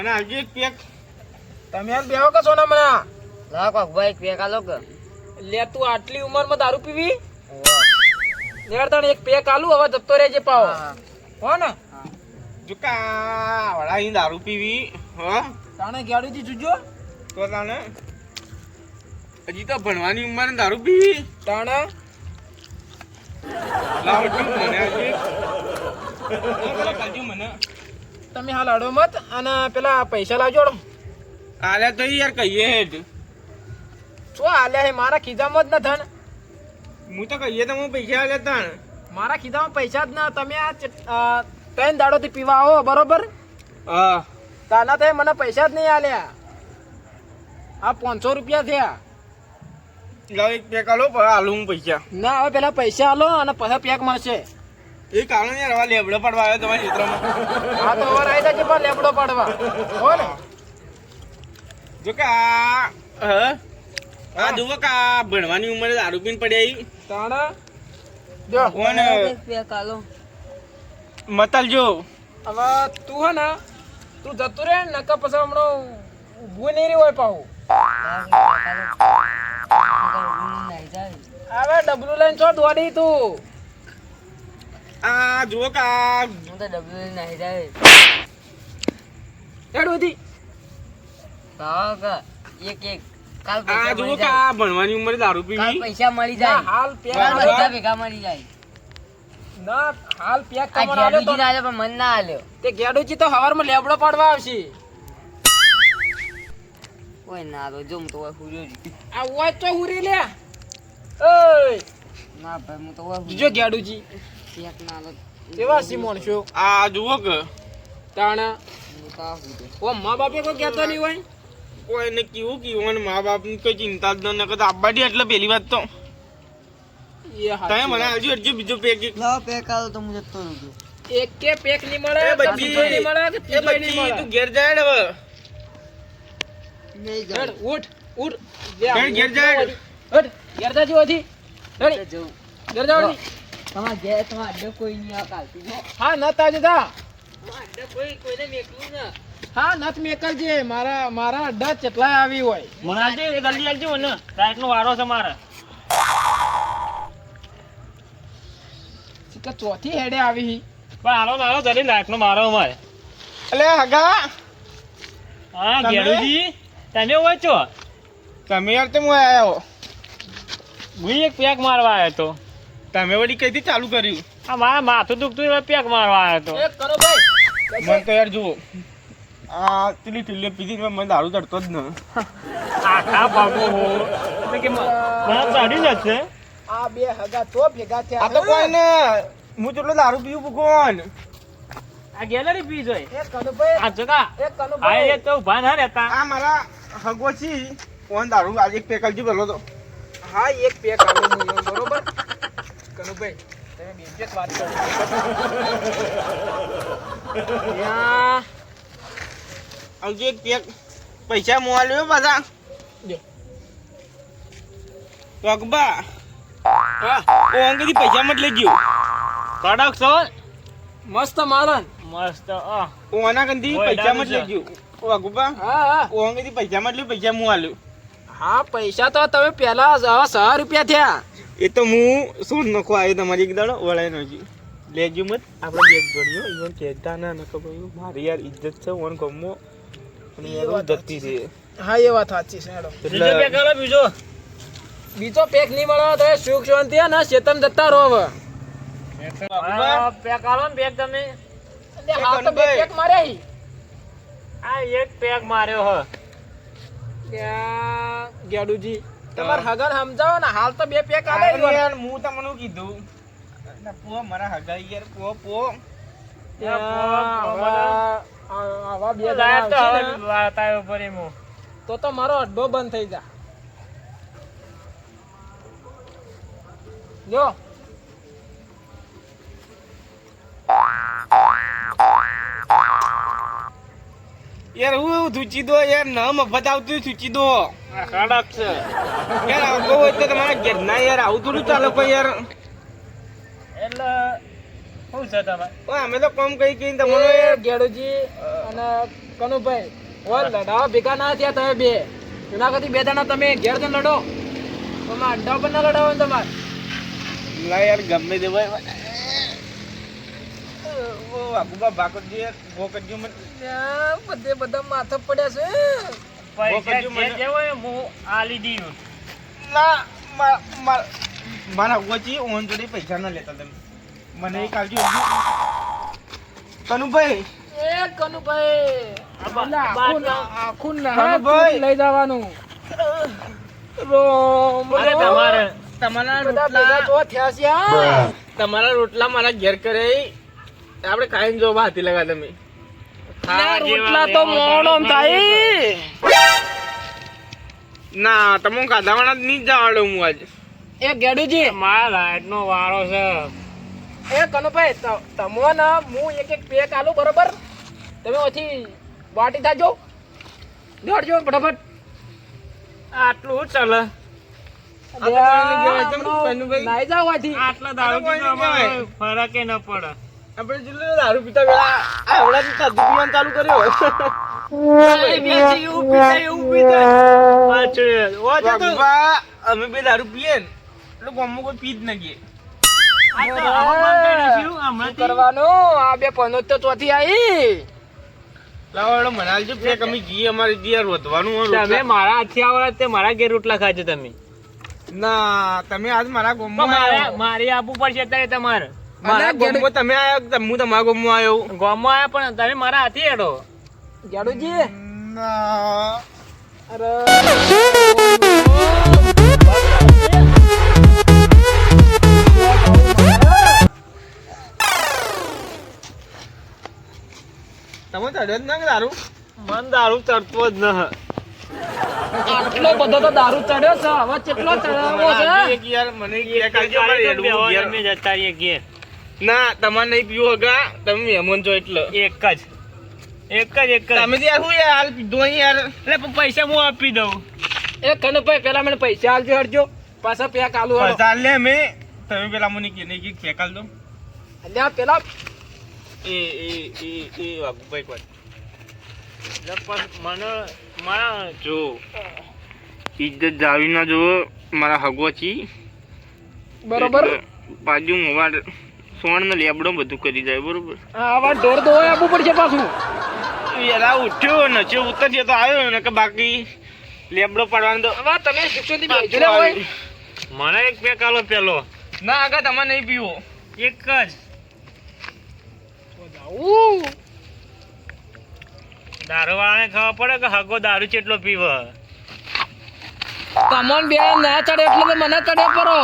મને આવજો એક પેક તમે હાલ બેહો કે સોના મને? લાવ કોક ભાઈ પેક આલો કે. લે તું આટલી ઉંમરમાં દારૂ પીવી? નેડતાણ એક પેક આલુ હવે જતો રહેજે પાવ હો. ને? જો કા વડાની દારૂ પીવી હો. તાણે ગાડીથી જુજો. તો તાને હજી તો ભણવાની ઉંમર દારૂ પીવી. તાણે? લાવ મને એક. મને. તમે હાલ અડો મત અને પેલા પૈસા લાવજો આલ્યા તો યાર કહીએ હેડ. શું આલ્યા હે? મારા ખીજામાં જ ન થન હું તો કહીએ તો હું પૈસા આલ્યા તાણ. મારા ખીજામાં પૈસા જ ના. તમે આ ત્રણ દાડોથી પીવા આવો બરોબર? હા. તાના તો મને પૈસા જ નહીં આલ્યા. આ પાંચસો રૂપિયા થયા. લાવ એક પેક આલો આલું હું પૈસા. ના હવે પેલા પૈસા આલો અને પછી પેક મળશે. એ કારણ યાર હવે લેબડો પડવા આવ્યો તમારા ચિત્રમાં આ તો હવે આવી જશે પણ લેબડો પાડવા. હો ને. જો કે આ હા? આ જુઓ કે આ ભણવાની ઉંમરે દારૂ પીને પડ્યા. તાણા? જો. કોણ પેક આલો મતલ જો. હવે તું હે ને તું જતું રે ને નકર પછી હમણાં ઊભું નહીં રહ્યું હોય પાછું હવે ડબલું લઈને છો દોડી તું. આ જુઓ કે હું તો ડબલું નહીં જાય. હેડ ઉધી ભાવ કે એક એક. કાલ આ જુઓ કે ભણવાની ઉંમરે દારૂ પીવી? પૈસા મળી ના જાય. હાલ પેક કાલ બધા ભેગા મળી જાય. ના હાલ પેક આ આલ્યો તો. ના પણ મન ના આલ્યો તે ગેડુજી તો હવારમાં લેબડો પાડવા આવશે. કોઈ ના તો ઓય હુર્યો જ. આ ઓય તો હુરી લે. ઓય. ના ભાઈ હું તો ઓય જો. ગેડુજી. કેવા સિમોન છો? આ જુઓ કે. તાણા. ઓ મા બાપે કોઈ કહેતો નહીં હોય? કોઈને કેવું કેવું અને મા બાપની કોઈ ચિંતા જ ન કરતા. આપવા દે એટલે પેલી વાત તો. તમે મને. આવજો હજુ બીજો પેક એક. પેક આવો તો હું જતો રહું. એક કે પેક નહીં મળે? એ બચ્ચી નહીં મળે કે એ બચ્ચી તું ઘેર જાય ને હવે. નહીં હેડ ઉઠ ઉઠ. જે ઘેર, આ- ઘેર જા હેડ. હેડ ઘેર જાજી જઉં. ઘેર જા ઓથી. તમારા ઘેર તમારા અડ્ડે કોઈ નહીં આવે કાલથી હા. નત આજે જા. કોઈ કોઈને મેકલું ના. હા નત મેકલજે. મારા મારા અડ્ડા ચેટલાય આવી હોય. મનાલજી એ જલ્દી આવજો મને. રાઈટ નો વારો છે મારે. ચોથી હેડે આવી હી. પણ હાલો મારો જલ્દી રાઈટ નો મારો અમારે. અલે હગા. હા તમે? ગેડુજી તમે હોય છો? તમે યાર હું આવ્યો હું એક પેક મારવા આવ્યો તો. તમે વળી કઈથી ચાલુ કર્યું? આ મારા માથું દુખતું એટલે પેક મારવા આવ્યો તો. એક કરો ભાઈ. મને તો યાર જુઓ. આ પેલી ટીલ્લે પીધી મને દારૂ ચડતો જ ન. આખા ભાગો હો. એટલે કે મ- મને ચડી જશે? આ બે હગા તો ભેગા થયા. આ તો કોણ ને હું જેટલો દારૂ પીવું કોણ? આ ગેલેરી પી જોઈ એક કનુભાઈ આ જગા એક આ કનુભાઈ એ તો ઊભા ના રહેતા. આ મારા હગો છે. કોણ દારૂ? આજે એક પેક કરજો પેલો તો. હા એક પેક આલો બરોબર? કનુભાઈ તમે બીજી એક વાત કરો. એક પેક પૈસા મોવા લ્યો બધા પગબા ઓ પૈસા મત લઈ ગયો. કડક છો. મસ્ત મારન. મસ્ત ઓના કંદી પૈસા મત લઈ. ગયો. ઓ અકબા હા હા. ઓ પૈસા મત લ્યો પૈસા હું આલ્યો હા પૈસા તો તમે પહેલા સો રૂપિયા થયા. એ તો હું શું નખો આવ્યો તમારી એક દાડો? વળાઈ નજી લેજો મત. આપણે બેગ જોડ્યો ઈવન કહેતા ના નકો ભાઈ મારી યાર ઇજ્જત છે ઓન ગમો. અને એ યાર વાત દત્તી છે. હા એ વાત સાચી છે હેડો. બીજો પેક એટલે બીજો. બીજો પેક નહીં મળવા તો સુખ શાંતિ હે ને ચેતન જતા રહો હવે. પેક આલો ને પેક તમે. હા તો બે પેક માર્યા હી. આ એક પેક માર્યો હ. ત્યાં ગેડુજી તમાર હગન સમજાવો ને હાલ તો બે પેક આલે યાર હું તમને કીધું. ના પો મારા હગાઈ યાર પો પો. આવા બે તો પર એમ. તો તો મારો અડ્ડો બંધ થઈ જા. જો યાર હું સૂચી દો યાર ન મફત આવતું સૂચી દો આ કડક છે. યાર આવતો હોય તો તમારા ઘેરના યાર આવું થોડું ચાલે કોઈ યાર. એટલે શું છે તમારે? અમે તો કોમ કઈ કઈ તમારો યાર. ગેડુજી અને કનુભાઈ ઓય લડાવા ભેગા ના થયા તમે બે. એના કરતી બે દાણા તમે ઘેર જઈને લડો. તમારા અડ્ડા પર ના લડાવો ને તમારે. ના યાર ગમે તે ભાઈ ઓ ભાકરજી બાકરજી યાર મને બધે બધા માથા પડ્યા છે. પૈસા જે જે હોય હું આલી દીધું ના મા- મા- મારા ગોચી ઓન જોડે પૈસા ના લેતા તમે. મને એક આવજો કનુભાઈ. એ કનુભાઈ આખું ના- આખું લઈ જવાનું. રોમ. તમારે રોટલા થયા છે તમારા રોટલા મારા ઘેર કરે આપણે ખાઈને જો હાથી લગા તમે. જેવા રોટલા તો મોણો થાય. ના તમે ખાધાવાના જ નહીં જવાડો હું આજે. એ ગેડુજી. મારા લાઈટ નો વારો છે. એ કનુભાઈ ત- તમોને હું એક એક પેક આલું બરોબર? તમે ઓછી વાટી થાજો. દોડજો ફટાફટ. આટલું ચાલે. આ તો કોઈને કહેવાય કેમ, કનુભાઈ? નાઈ જાવ આટલા દાડો. ફરક ન પડે. આપણે જેટલો દારૂ પીતા પેલા આ હમણાંથી સાદું પીવાનું ચાલુ કર્યો. અમે બે દારૂ પીએ ને એટલે ગામમાં કોઈ પી જ ન ગયે. આ તો આવું બંધ કરી નાખ્યું શું હમણાંથી. કરવાનું? આ બે પનો તો ચોથી આવી લાવો હેડો મને આલજો અમે ઘી અમારે યાર વધવાનું હોય તમે મારા હાથથી આવડા તે મારા ઘેર રોટલા ખાજો તમે. ના તમે આજ મારા ગામમાં મારે મારી આપવું પડશે અત્યારે તમારે. મારા તમે આયા હું તમારા ગામમાં આવ્યો ગામમાં આવ્યા પણ તમે મારા હાથી હેડો. ગેડુજી. ના તમે ચડ્યો જ ના કે દારૂ. મન દારૂ ચડતો જ ન. આટલો બધો તો દારૂ ચડ્યો છે હવે કેટલો ચડાવો છે? એક યાર મને મારે હેડવું ઘેર. અમે જતા રહીએ ઘેર. ના તમારે નહીં પીવો હગા. તમે મહેમાન છો એટલે. એક જ. એક જ એક જ. તમે યાર હું યાર હાલ પીધો યાર. એટલે પૈસા હું આપી દઉં? એ કનુભાઈ પેલા મને પૈસા આલજો હરજો પાછા પેક આલુ હળો પૈસા લે અમે. તમે પેલા મને કે નહીં કે ફેંક આલ દો અલ્યા પેલા. એ એ એ એ બાબુભાઈ કોઈ એટલે પણ મને મારા જો ઇજ્જત જાવી ના જો મારા હગોચી બરોબર. બાજુ મોવાડ સોણ ને લેબડો બધું કરી જાય બરોબર? આવા ઢોર દોવા આપવું પડશે પાછું. યાર ઉઠ્યો નચે ઉતરશે તો આવ્યો ને કે બાકી લેબડો પાડવાનો તો હવે તમે શિક્ષણથી બેજો હોય મને એક પેક આલો પેલો. ના આગળ તમે નહીં પીવો. એક જ. દારૂ વાળાને ખબર પડે કે હગો દારૂ ચેટલો પીવે? તમોન બે ના ચડે એટલે તો મને ચડે પરો.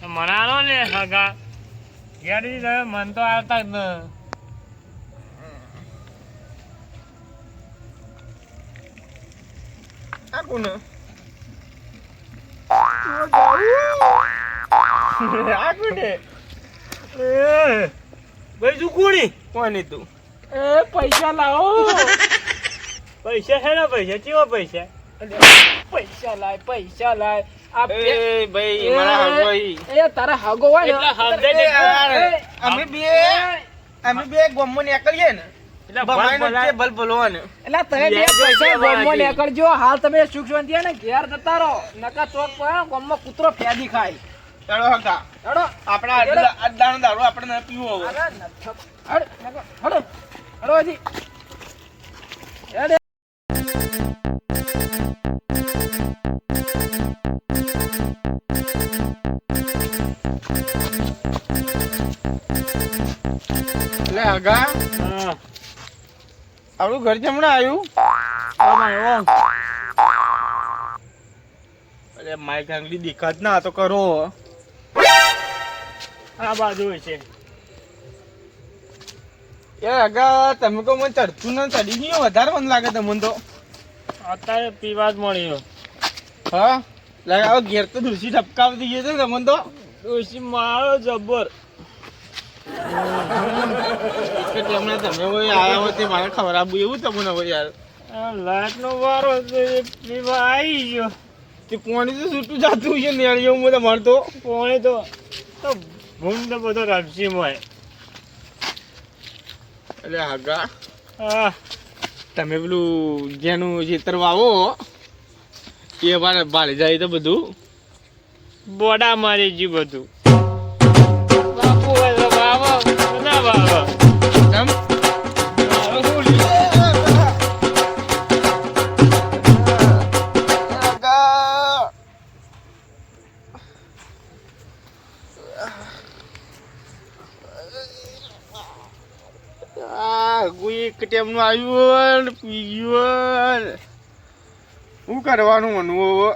તો મને આલો ને હગા. ઘેરથી તમે મન તો આવતા જ ન આ કોને આ કોને ભાઈ શું કોણી કોને તું એ પૈસા લાવો પૈસા છે ને પૈસા કેવા પૈસા પૈસા લાય પૈસા લાય આ બે- એ ભાઈ મારા હગોઈ એ તારા હગો હોય એટલે હગદે ને એ યાર, એ, અમે બે અમે બે ગોમમાં નીકળીએ ને. એટલે ભમાઈનો ભલ છે ભલ ભલવાનો. એટલે તમે બે લે, પૈસા જો ગોમમાં વાજી. નીકળજો. હાલ તમે સુખ શાંતિ ને ઘેર જતા રહો. નકા ચોક પર ગોમમાં કૂતરો ફેદી ખાય. આપણા હગા દારૂ આપણે પીવો હવે. અરે નથ- હડ, નકો, હડો. હડો હજી. એટલે હગા આપણું ઘર જમણા આવ્યું? અરે માઇક આંગલી દેખાત ના તો કરો. આ બાજુ છે. એ આગા તમે કહો મને ચડતું ના ચડી ગયું વધારે મને લાગે તમને તો. અત્યારે પીવા જ મળ્યો. હા? લગાવો ઘેર તો દૂસરી ઠપકાવતી ગયો છે તમને તો. ડોશી મારો જબ્બર. તમને તમે હોય આવ્યા હોય તે મારે ખબર આપવું એવું તમને હોય યાર. લાઈટ નો વારો પીવા આવી ગયો. તે પોણી તો છૂટું જાતું છે નેળીઓ હું તમારે તો. પોણી તો તો ઘૂમ તો બધો રમશી મોય એટલે હગા. આહ, તમે પેલું જેનું ચિત્ર વાવો એ મારે ભાળી જાય તો બધું. બોડા મારી જી બધું? આ કોઈ એક ટાઈમનું આવ્યું. પી ગયું શું કરવાનું મનવું હવે?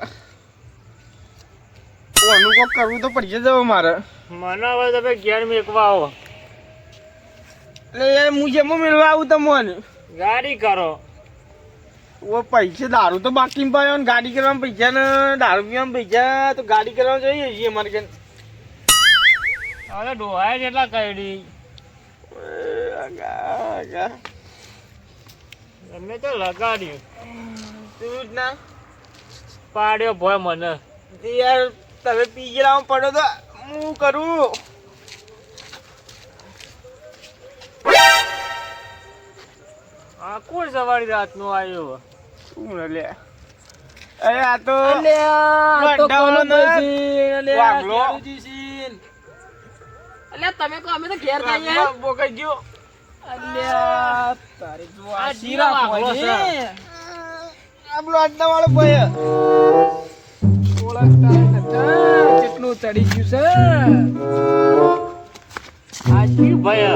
ઓનું કોક કરવું તો પડશે જ હવે મારે. મને હવે તમે ઘેર મેકવા આવો. એટલે યાર હું જેમ મેળવા આવું તમને. ગાડી કરો. ઓ પૈસે દારૂ તો બાકી પાયો ને ગાડી કરવામાં પૈસા ને દારૂ પીવામાં પૈસા તો ગાડી કરવા જોઈએ છીએ અમારે કે હવે ડોહાય જેટલા કઈડી તમે તો લગાડ્યું. તું જ ના પાડ્યો ભોય મને. યાર તમે પીજરામાં પડો તો હું કરું? આ કોણ સવારી રાતનું આવ્યો શું લે અરે આ તો અલ્યા, આ તો તમે કહો અમે તો ઘેર જઈએ બોકાઈ ગયો અલ્યા તારે જો આ શીરા જીરા છે. આ પેલો વાળો ભાઈ ઓળખતા નતા. કેટલું ચડી ગયું છે. આ શું ભય.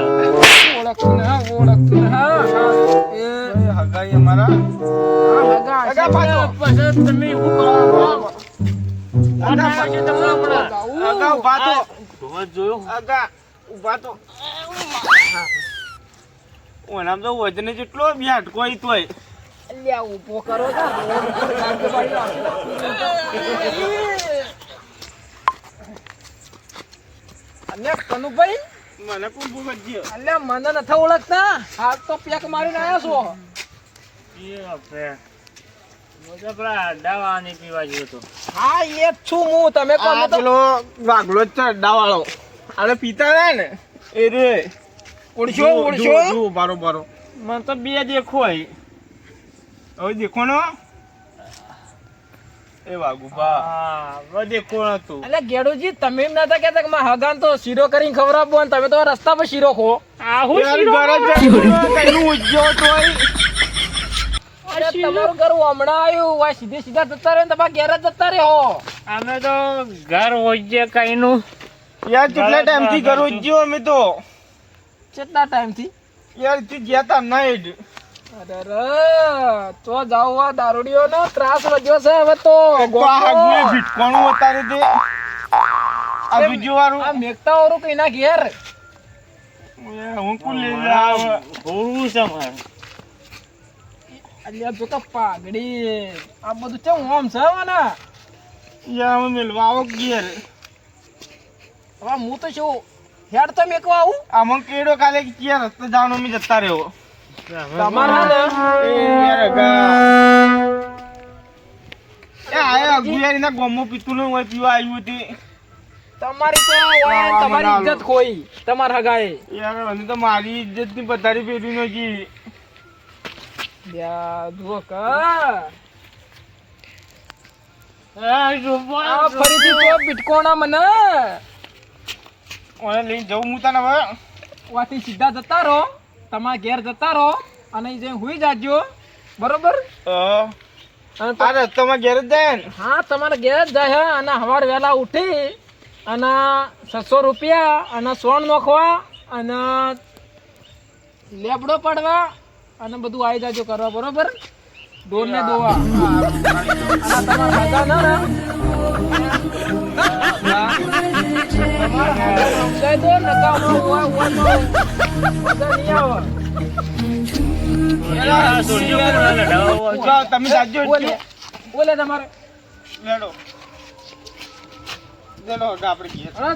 ઓળખતું ના ઓળખતું ના એ હગાઈ અમારા. આ હગા હગા પાછો. પછી તમે શું કરો? તમને હમણાં હગા. ઊભા તો ધોવા જોયો. હગા ઊભા તો ઓનામ તો વજન જેટલો બેટ કોઈ તોય. અલ્યા ઊભો કરો અને કનુભાઈ મને કોણ ભૂખ જ અલ્યા મને નથી ઓળખતા. હાથ તો પેક મારીને આવ્યા છો. એ બાપરે. હું એ જ છું હું. તમે પેલો વાઘલો જ છે અડ્ડા વાળો. અરે પીતા ને? એ રે. ઓળશો ઓળશો? જુઓ બારો બારો. મને તો બે દેખો હવે દેખો નો એ વાઘુબા હા બધે કોણ હતું એટલે ગેડુજી તમે એમ નતા કહેતા કે મારા હગાન તો શીરો કરીને ખવડાવવો અને તમે તો રસ્તા પર શીરો ખો. આ હું શીરો કરું ઉજ્જો તોય તમારું ઘર હમણાં આવ્યું વાય સીધે સીધા જતા રહે ને તમારા ઘેર જ જતા રહો અમે તો ઘર હોય છે કઈ નું યાર કેટલા ટાઈમથી ઘર હોય અમે તો. કેટલા ટાઈમથી યારથી ગયા તા નાઈટ અરે તો જાવ આ દારૂડીઓ નો ત્રાસ વધ્યો છે હવે તો. તો આ ભીટકોણું ઉતારે દે. આ બીજું વારું આ મેકતા ઓરું કઈ ના ઘેર. હું કોણ લઈ જાવ હોવું છે મારે. અલ્યા જો તો પાગડી આ બધું ચમ ઓમ છે મને યા મેલવા આવો ઘેર. હવે હું તો શું હેડ તો મેકવા આવું. આમાં કેડો કાલે કે રસ્તે જવાનો મેં જતા રહ્યો. તમારા ને એ યાર અગા. એ આયા અગુ યાર ગોમો પીતું નહીં હોય પીવા આવ્યું હતી તમારી તો તમારી ઇજ્જત ખોઈ તમારા હગાએ. યાર મને તો મારી ઇજ્જતની પથારી ફેરવી નથી ફરીથી બિટકોણા મને. ઓને લઈને જવું હું તને હવે. વાથી સીધા જતા રહો. તમારા ઘેર જતા રહો અને જે હુઈ જાજો. બરોબર? અરે તમારા ઘેર જ જાય ને? હા તમારે ઘેર જ જાય અને સવાર વહેલા ઉઠી અને છસો રૂપિયા અને સોન નોખવા અને લેબડો પડવા અને બધું આવી જાજો કરવા બરોબર? ઢોર ને દોવા. તમારા ના હગા સમજાય નકામો હોય હોય તો મજા નહીં આવે તમે જાજો ઓલે તમારે લેડો ચલો આપણે ઘેર હા